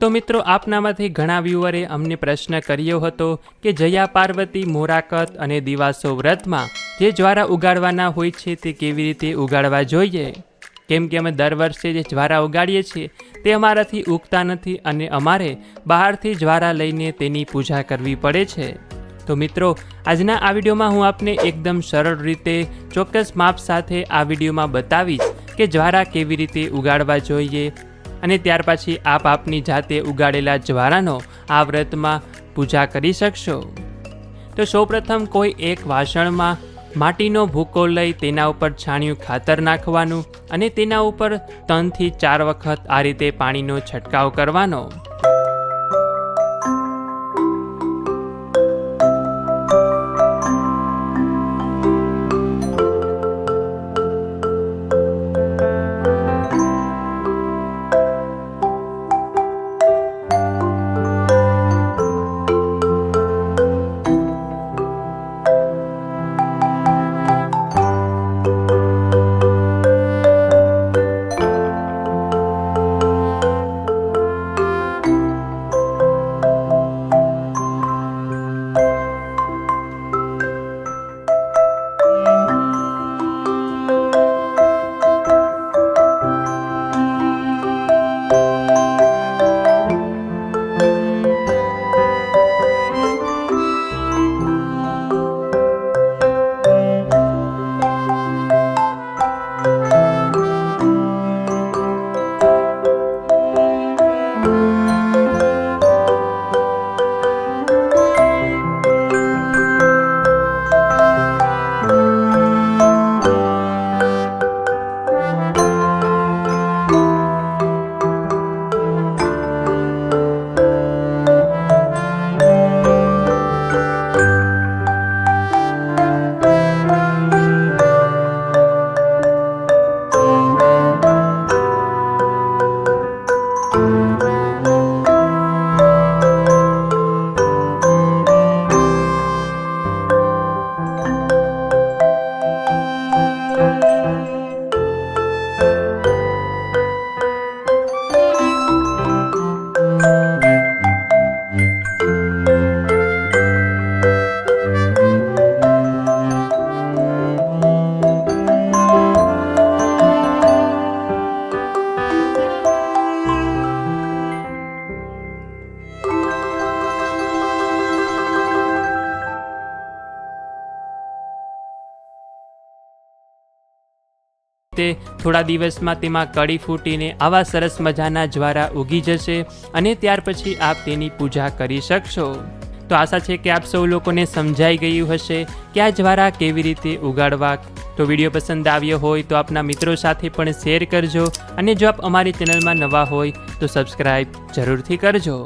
તો મિત્રો, આપનામાંથી ઘણા વ્યુઅરે અમને પ્રશ્ન કર્યો હતો કે જયા પાર્વતી, મોરાકત અને દિવાસો વ્રતમાં જે જ્વારા ઉગાડવાના હોય છે તે કેવી રીતે ઉગાડવા જોઈએ? કેમ કે અમે દર વર્ષે જે જ્વારા ઉગાડીએ છીએ તે અમારાથી ઉગતા નથી અને અમારે બહારથી જ્વારા લઈને તેની પૂજા કરવી પડે છે. તો મિત્રો, આજના આ વિડીયોમાં હું આપને એકદમ સરળ રીતે ચોક્કસ માપ સાથે આ વિડીયોમાં બતાવીશ કે જ્વારા કેવી રીતે ઉગાડવા જોઈએ અને ત્યાર પછી આપ આપની જાતે ઉગાડેલા જ્વારાનો આ વ્રતમાં પૂજા કરી શકશો. તો સૌપ્રથમ કોઈ એક વાસણમાં માટીનો ભૂકો લઈ તેના ઉપર છાણિયું ખાતર નાખવાનું અને તેના ઉપર ત્રણથી ચાર વખત આ રીતે પાણીનો છંટકાવ કરવાનો. તે થોડા દિવસમાં તેમાં કળી ફૂટીને આવા સરસ મજાના જ્વારા ઉગી જશે અને ત્યાર પછી આપ તેની પૂજા કરી શકશો. તો આશા છે કે આપ સૌ લોકોને સમજાઈ ગયું હશે કે આ જ્વારા કેવી રીતે ઉગાડવા. તો વીડિયો પસંદ આવ્યો હોય તો આપના મિત્રો સાથે પણ શેર કરજો અને જો આપ અમારી ચેનલમાં નવા હોય તો સબસ્ક્રાઈબ જરૂરથી કરજો.